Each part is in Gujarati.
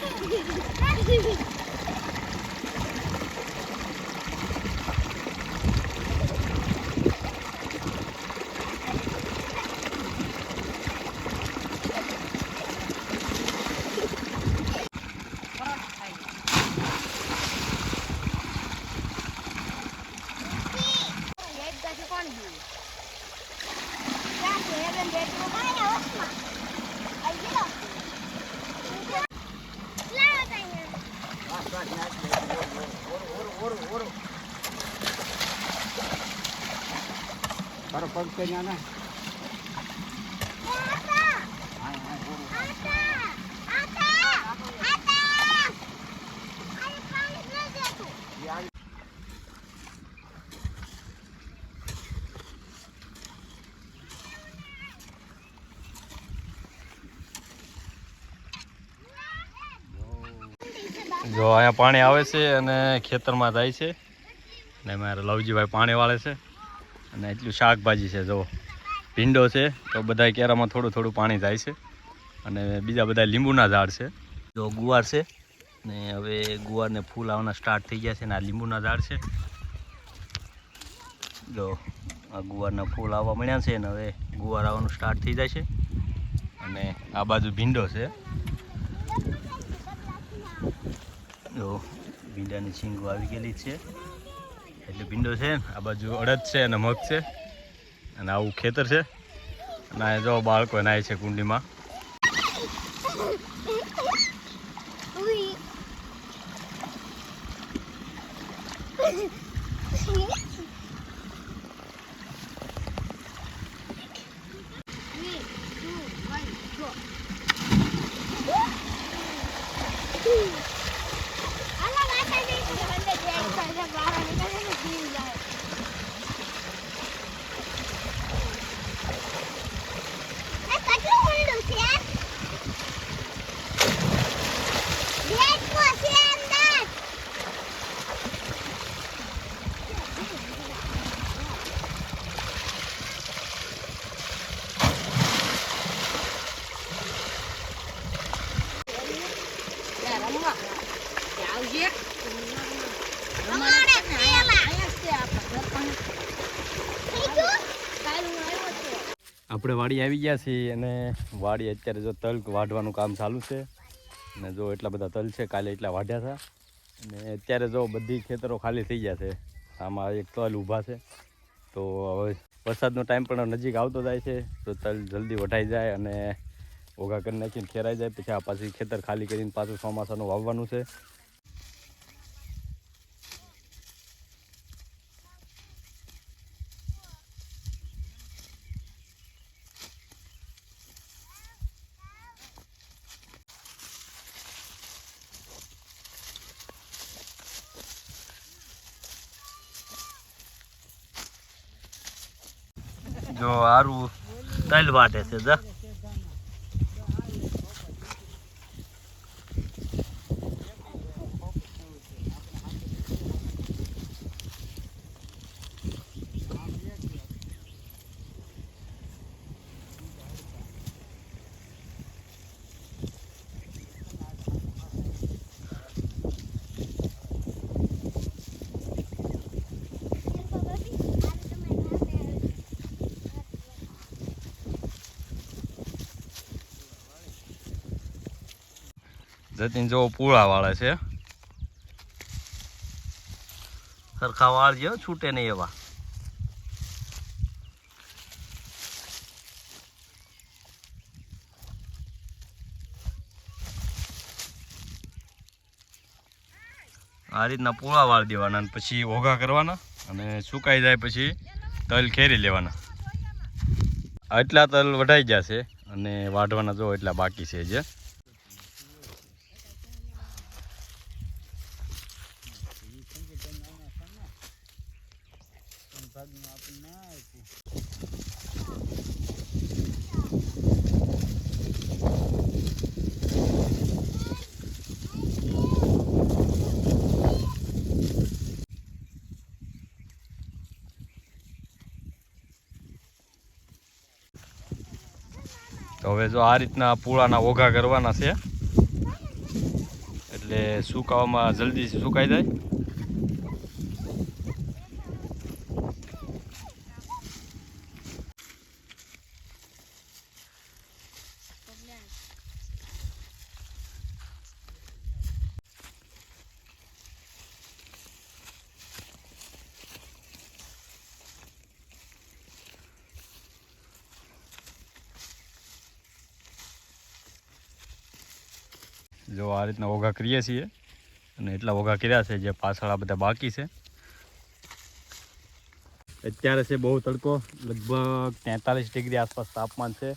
Thank you. para pagkanyanan જો અહીંયા પાણી આવે છે અને ખેતરમાં જાય છે. ને મારા લવજીભાઈ પાણી વાળે છે. અને એટલું શાકભાજી છે, જો. ભીંડો છે, તો બધા કેરામાં થોડું થોડું પાણી જાય છે. અને બીજા બધા લીંબુના ઝાડ છે. જો ગુવાર છે, ને હવે ગુવારને ફૂલ આવવાના સ્ટાર્ટ થઈ ગયા છે ને આ લીંબુના ઝાડ છે. જો, આ ગુવારના ફૂલ આવવા મળ્યા છે ને હવે ગુવાર આવવાનું સ્ટાર્ટ થઈ જાય છે. અને આ બાજુ ભીંડો છે. જો ભીંડાની છીંગો આવી ગયેલી છે. એટલે ભીંડો છે, આ બાજુ અડદ છે અને મગ છે. અને આવું ખેતર છે. અને જો બાળકો નાય છે કુંડીમાં. આપણે વાડી આવી ગયા છીએ અને વાડી અત્યારે જો તલ વાઢવાનું કામ ચાલુ છે. અને જો એટલા બધા તલ છે કાલે એટલા વાઢ્યા હતા. અને અત્યારે જો બધી ખેતરો ખાલી થઈ ગયા છે. આમાં એક તલ ઊભા છે. તો હવે વરસાદનો ટાઈમ પણ નજીક આવતો જાય છે. તો તલ જલ્દી વઢાઈ જાય અને ઓઘા કરી નાખીને ખેરાઈ જાય. પછી આ પાછી ખેતર ખાલી કરીને પાછું ચોમાસાનું વાવવાનું છે. જો હારું તલ વાટે છે, જા. જતીન જો પૂળા વાળે છે. સરખા વાળ છૂટે નહીં એવા. આ રીતના પૂળા વાળ દેવાના પછી ઓઘા કરવાના અને સુકાઈ જાય પછી તલ ખેરી લેવાના. આટલા તલ વઢાઈ જશે અને વાઢવાના જો એટલા બાકી છે જે. હવે જો આ રીતના પૂળાના ઓઘા કરવાના છે. એટલે સુકાવામાં જલ્દી સુકાઈ જાય. જો આ રીતના ઓઘા કરીએ છીએ. અને એટલા ઓઘા કર્યા છે જે પાછળ બધા બાકી છે. અત્યારે છે બહુ તડકો, લગભગ તેતાલીસ ડિગ્રી આસપાસ તાપમાન છે.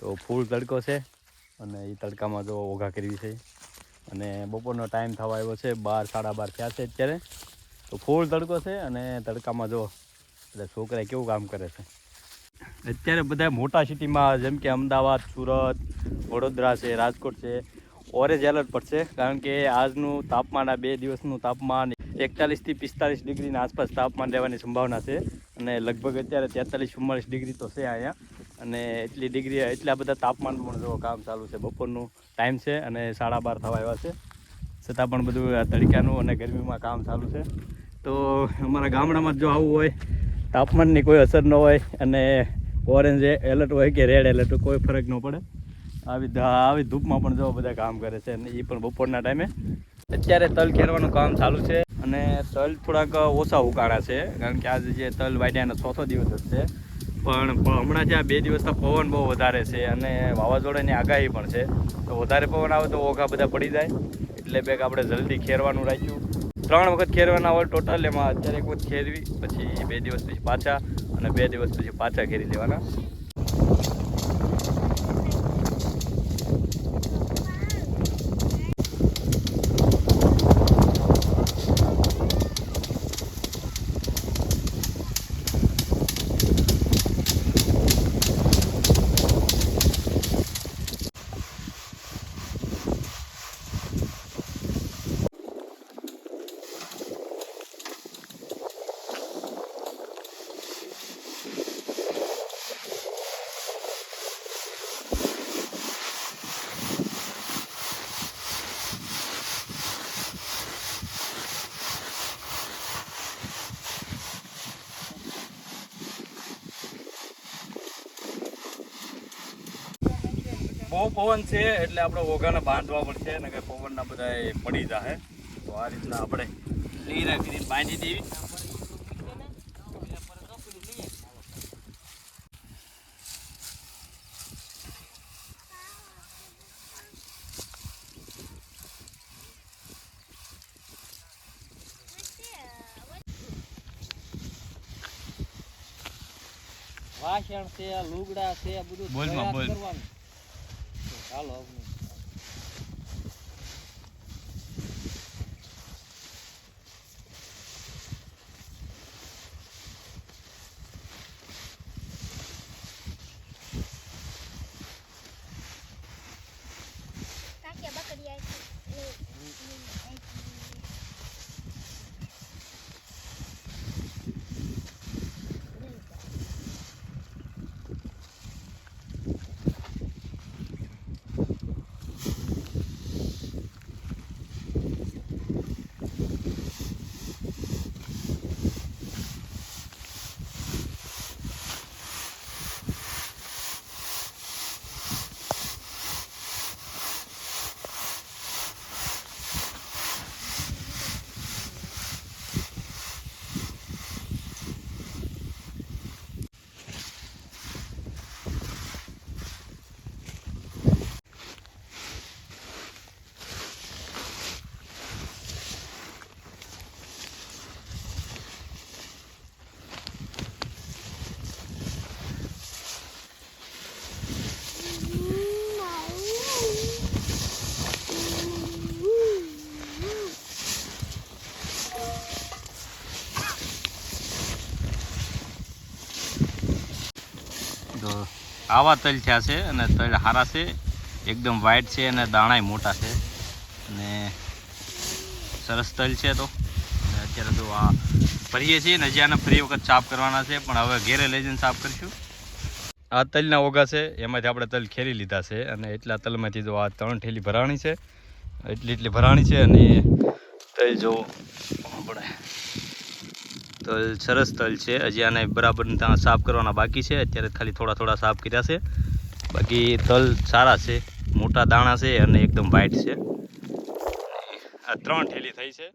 તો ફૂલ તડકો છે. અને એ તડકામાં જો ઓઘા કરવી છે. અને બપોરનો ટાઈમ થવા આવ્યો છે, બાર, સાડા બાર થયા છે અત્યારે. તો ફૂલ તડકો છે અને તડકામાં જો એટલે છોકરા કેવું કામ કરે છે. અત્યારે બધા મોટા સિટીમાં જેમ કે અમદાવાદ, સુરત, વડોદરા છે, રાજકોટ છે ઓરેન્જ એલર્ટ પડશે, કારણ કે આજનું તાપમાન આ બે દિવસનું તાપમાન એકતાલીસથી પિસ્તાલીસ ડિગ્રીના આસપાસ તાપમાન રહેવાની સંભાવના છે. અને લગભગ અત્યારે તેતાલીસ, ચુમ્માલીસ ડિગ્રી તો છે અહીંયા. અને એટલી ડિગ્રી, એટલા બધા તાપમાન પણ જો કામ ચાલુ છે. બપોરનું ટાઈમ છે અને સાડા બાર થવા આવ્યા છે. છતાં પણ બધું તડકાનું અને ગરમીમાં કામ ચાલુ છે. તો અમારા ગામડામાં જો આવું હોય, તાપમાનની કોઈ અસર ન હોય અને ઓરેન્જ એલર્ટ હોય કે રેડ એલર્ટ કોઈ ફરક ન પડે. આવી આવી ધૂપમાં પણ જો બધા કામ કરે છે અને એ પણ બપોરના ટાઈમે. અત્યારે તલ ખેરવાનું કામ ચાલુ છે અને તલ થોડાક ઓછા ઉકાળા છે, કારણ કે આજે જે તલ વાઢ્યાનો ચોથો દિવસ જ છે. પણ હમણાં જ્યાં બે દિવસના પવન બહુ વધારે છે અને વાવાઝોડાની આગાહી પણ છે. તો વધારે પવન આવે તો ઓઘા બધા પડી જાય. એટલે બેગ આપણે જલ્દી ખેરવાનું રાખ્યું. ત્રણ વખત ખેરવાના હોય ટોટલ, એમાં અત્યારે એક વખત ખેરવી, પછી બે દિવસ પછી પાછા અને બે દિવસ પછી પાછા ખેરી લેવાના. બહુ પવન છે એટલે આપણે ઓઘાને બાંધવા પડશે ને કે પવનના બધા પડી જાય તો આ રીતના આપણે લીરા કરી બાંધી દેવી. વાસણ છે લુગડા છે આ બધું. કરવાનું. તો ચાલો હવે. તો આવા તલ થયા છે અને તલ સારા છે. એકદમ વ્હાઈટ છે અને દાણાય મોટા છે. અને સરસ તલ છે તો. અત્યારે તો આ ભરીએ છીએ ને હજી આને ફરી વખત સાફ કરવાના છે, પણ હવે ઘેરે લઈ જઈને સાફ કરીશું. આ તલના ઓગા છે, એમાંથી આપણે તલ ખેરી લીધા છે અને એટલા તલમાંથી જો આ ત્રણ ઠેલી ભરાણી છે. એટલી એટલી ભરાણી છે અને તલ જો આપણે તલ, સરસ તલ છે. હજી આને બરાબર ત્યાં સાફ કરવાના બાકી છે. અત્યારે ખાલી થોડા થોડા સાફ કર્યા છે. બાકી તલ સારા છે. મોટા દાણા છે અને એકદમ વ્હાઈટ છે. આ ત્રણ ઠેલી થઈ છે.